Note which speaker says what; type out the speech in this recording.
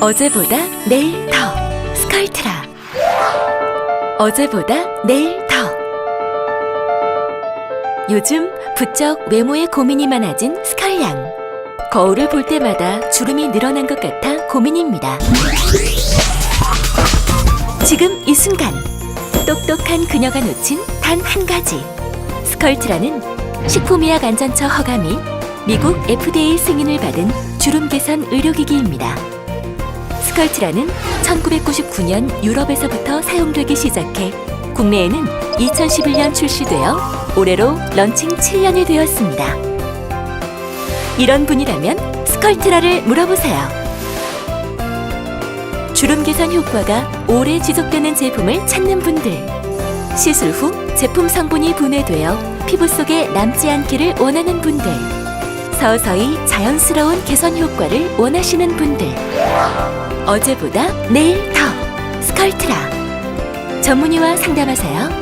Speaker 1: 어제보다 내일 더. 스컬트라. 어제보다 내일 더. 요즘 부쩍 외모에 고민이 많아진 스컬양. 거울을 볼 때마다 주름이 늘어난 것 같아 고민입니다. 지금 이 순간 똑똑한 그녀가 놓친 단 한 가지. 스컬트라는 식품의약 안전처 허가 및 미국 FDA 승인을 받은 주름 개선 의료기기입니다. 스컬트라는 1999년 유럽에서부터 사용되기 시작해 국내에는 2011년 출시되어 올해로 런칭 7년이 되었습니다. 이런 분이라면 스컬트라를 물어보세요. 주름 개선 효과가 오래 지속되는 제품을 찾는 분들, 시술 후 제품 성분이 분해되어 피부 속에 남지 않기를 원하는 분들, 서서히 자연스러운 개선 효과를 원하시는 분들, 어제보다 내일 더. 스컬트라. 전문의와 상담하세요.